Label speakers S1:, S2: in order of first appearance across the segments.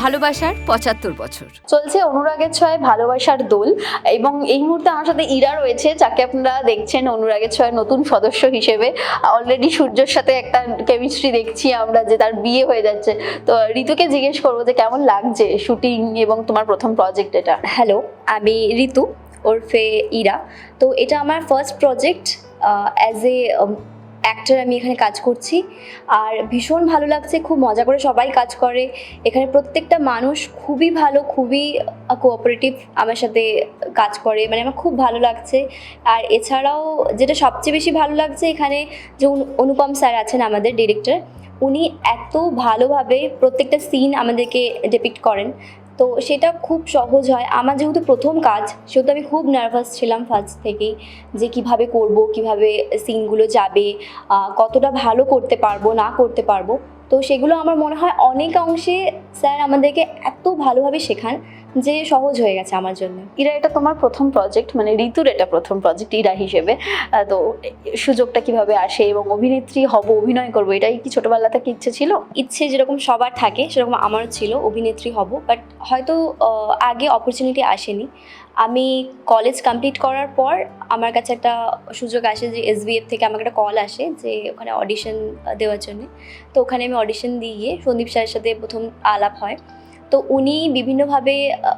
S1: ভালোবাসার পঁচাত্তর বছর।
S2: চলছে অনুরাগের ছয় ভালোবাসার দোল এবং এই মুহূর্তে আমার সাথে ইরা রয়েছে যাকে আপনারা দেখছেন অনুরাগের ছয়ের নতুন সদস্য হিসেবে। অলরেডি সূর্যর সাথে একটা কেমিস্ট্রি দেখছি আমরা যে তার বিয়ে হয়ে যাচ্ছে। তো ঋতুকে জিজ্ঞেস করব যে কেমন লাগছে শুটিং এবং তোমার প্রথম প্রজেক্ট এটা?
S3: হ্যালো আমি ঋতু ওরফে ইরা। তো এটা আমার first project as a actor আমি এখানে কাজ করছি। আর ভীষণ ভালো লাগছে, খুব মজা করে সবাই কাজ করে। এখানে প্রত্যেকটা মানুষ খুবই ভালো, খুবই কোঅপারেটিভ আমার সাথে কাজ করে। মানে আমার খুব ভালো লাগছে। আর এছাড়াও যেটা সবচেয়ে বেশি ভালো লাগছে এখানে যে অনুপম স্যার আছেন আমাদের ডিরেক্টর উনি এত ভালোভাবে প্রত্যেকটা সিন আমাদেরকে ডেপিক্ট করেন। তো সেটা খুব সহজ হয়। আমার যেহেতু প্রথম কাজ, সেহেতু আমি খুব নার্ভাস ছিলাম ফার্স্ট থেকেই যে কীভাবে করব, কীভাবে সিনগুলো যাবে কতটা ভালো করতে পারব, না করতে পারব। তো সেগুলো আমার মনে হয় অনেক অংশে স্যার আমাদেরকে এত ভালোভাবে শেখান যে সহজ হয়ে গেছে আমার জন্য।
S2: ইরা এটা তোমার প্রথম প্রজেক্ট মানে ঋতুর এটা প্রথম প্রজেক্ট ইরা হিসেবে। তো সুযোগটা কীভাবে আসে এবং অভিনেত্রী হব অভিনয় করব এটাই কি ছোটবেলা থেকে ইচ্ছে ছিল?
S3: ইচ্ছে যেরকম সবার থাকে সেরকম আমারও ছিল অভিনেত্রী হব। বাট হয়তো আগে অপরচুনিটি আসেনি। আমি কলেজ কমপ্লিট করার পর আমার কাছে একটা সুযোগ আসে যে এসবিএফ থেকে আমাকে একটা কল আসে যে ওখানে অডিশন দেওয়ার জন্য। তো ওখানে আমি অডিশন দিয়ে সন্দীপ স্যারের সাথে প্রথম আলাপ হয়। তো উনি বিভিন্নভাবে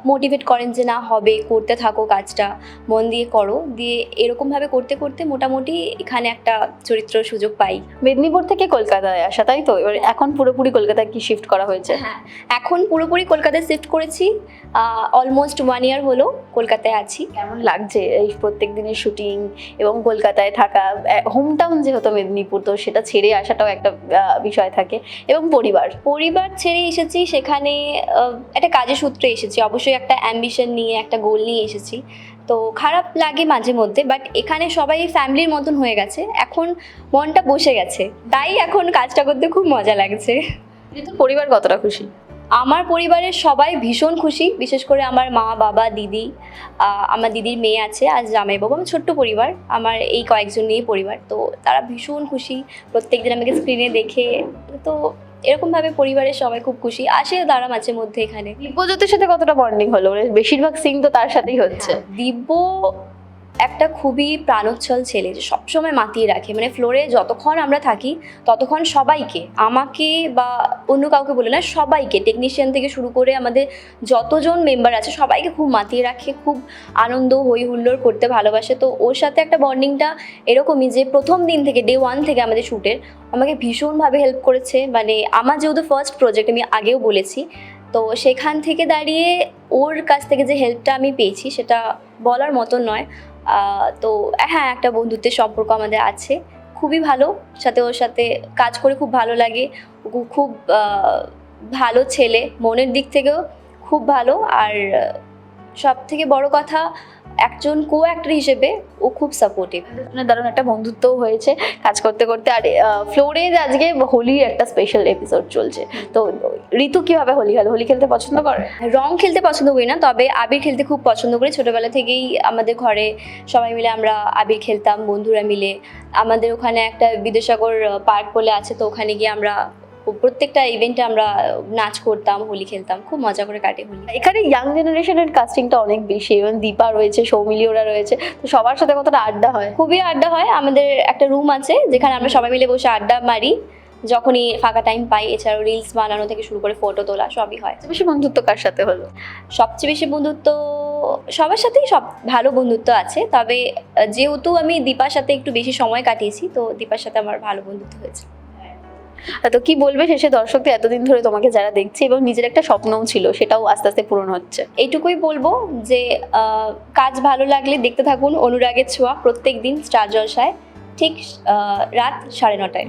S3: মোটিভেট করেন যে না হবে করতে থাকো কাজটা মন দিয়ে করো। দিয়ে এরকমভাবে করতে করতে মোটামুটি এখানে একটা চরিত্র সুযোগ পাই।
S2: মেদিনীপুর থেকে কলকাতায় আসা তাই তো? এবার এখন পুরোপুরি কলকাতায় কি শিফট করা হয়েছে?
S3: হ্যাঁ এখন পুরোপুরি কলকাতায় শিফট করেছি। অলমোস্ট ওয়ান ইয়ার হলো কলকাতায় আছি।
S2: কেমন লাগছে এই প্রত্যেক দিনের শুটিং এবং কলকাতায় থাকা? হোম টাউন যেহেতু মেদিনীপুর তো সেটা ছেড়ে আসাটাও একটা বিষয় থাকে। এবং পরিবার?
S3: পরিবার ছেড়ে এসেছি সেখানে একটা কাজের সূত্রে এসেছি। অবশ্যই একটা অ্যাম্বিশন নিয়ে একটা গোল নিয়ে এসেছি। তো খারাপ লাগে মাঝে মধ্যে বাট এখানে সবাই ফ্যামিলির মতন হয়ে গেছে। এখন মনটা বসে গেছে। তাই এখন কাজটা করতে খুব মজা লাগছে।
S2: পরিবার কতটা খুশি?
S3: আমার পরিবারের সবাই ভীষণ খুশি। বিশেষ করে আমার মা বাবা দিদি আমার দিদির মেয়ে আছে আর জামাই জামাইবাবু আমার ছোট্ট পরিবার আমার এই কয়েকজন নিয়ে পরিবার। তো তারা ভীষণ খুশি। প্রত্যেকদিন আমাকে স্ক্রিনে দেখে। তো এরকমভাবে পরিবারের সবাই খুব খুশি। আসে দাঁড়া মাঝে মধ্যে এখানে।
S2: দিব্যজ্যোতির সাথে কতটা বন্ডিং হলো? মানে বেশিরভাগ সিং তো তার সাথেই হচ্ছে।
S3: দিব্য একটা খুবই প্রাণোচ্ছল ছেলে যে সবসময় মাতিয়ে রাখে। মানে ফ্লোরে যতক্ষণ আমরা থাকি, ততক্ষণ সবাইকে, আমাকে বা অন্য কাউকে বলে না, সবাইকে টেকনিশিয়ান থেকে শুরু করে আমাদের যতজন মেম্বার আছে, সবাইকে খুব মাতিয়ে রাখে, খুব আনন্দ হই হুল্লোড় করতে ভালোবাসে। তো ওর সাথে একটা বন্ডিংটা এরকমই যে প্রথম দিন থেকে ডে ওয়ান থেকে আমাদের শ্যুটের আমাকে ভীষণভাবে হেল্প করেছে। মানে আমার যেহেতু ফার্স্ট প্রজেক্ট আমি আগেও বলেছি, তো সেখান থেকে দাঁড়িয়ে ওর কাছ থেকে যে হেল্পটা আমি পেয়েছি, সেটা বলার মতন নয়। তো হ্যাঁ একটা বন্ধুত্বের সম্পর্ক আমাদের আছে। খুবই ভালো, সাথে ওর সাথে কাজ করে খুব ভালো লাগে। খুব ভালো ছেলে, মনের দিক থেকেও খুব ভালো। আর সব থেকে বড় কথা একজন কো অ্যাক্টর হিসেবে ও খুব সাপোর্টিভ
S2: দারুণ একটা বন্ধুত্বও হয়েছে কাজ করতে করতে। আর ফ্লোরে আজকে হোলির একটা স্পেশাল এপিসোড চলছে। তো ঋতু কীভাবে হোলি খেলে? হোলি খেলতে পছন্দ করে?
S3: রং খেলতে পছন্দ করি না তবে আবির খেলতে খুব পছন্দ করি। ছোটবেলা থেকেই আমাদের ঘরে সবাই মিলে আমরা আবির খেলতাম বন্ধুরা মিলে। আমাদের ওখানে একটা বিদ্যাসাগর পার্ক বলে আছে তো ওখানে গিয়ে আমরা প্রত্যেকটা ইভেন্টে আমরা নাচ করতাম হোলি খেলতাম খুব মজা করে কাটে হোলি।
S2: এখানে ইয়াং জেনারেশনের কাস্টিংটা অনেক বেশি এবং দীপা রয়েছে সৌমিলি ওরা রয়েছে তো সবার সাথে কতটা আড্ডা হয়?
S3: খুবই আড্ডা হয়। আমাদের একটা রুম আছে যেখানে আমরা সবাই মিলে বসে আড্ডা মারি যখনই ফাঁকা টাইম পাই এছাড়াও রিলস বানানো থেকে শুরু করে ফটো তোলা সবই হয়।
S2: সবচেয়ে বেশি বন্ধুত্ব কার সাথে হলো?
S3: সবচেয়ে বেশি বন্ধুত্ব সবার সাথেই সব ভালো বন্ধুত্ব আছে তবে যেহেতু আমি দীপার সাথে একটু বেশি সময় কাটিয়েছি তো দীপার সাথে আমার ভালো বন্ধুত্ব হয়েছে।
S2: তো কি বলবে শেষে দর্শকদের, এতদিন ধরে তোমাকে যারা দেখছে এবং নিজের একটা স্বপ্নও ছিল, সেটাও আস্তে আস্তে পূরণ হচ্ছে।
S3: এইটুকুই বলব যে কাজ ভালো লাগলে দেখতে থাকুন অনুরাগের ছোঁয়া প্রত্যেক দিন স্টার জলসায়, ঠিক রাত সাড়ে নটায়।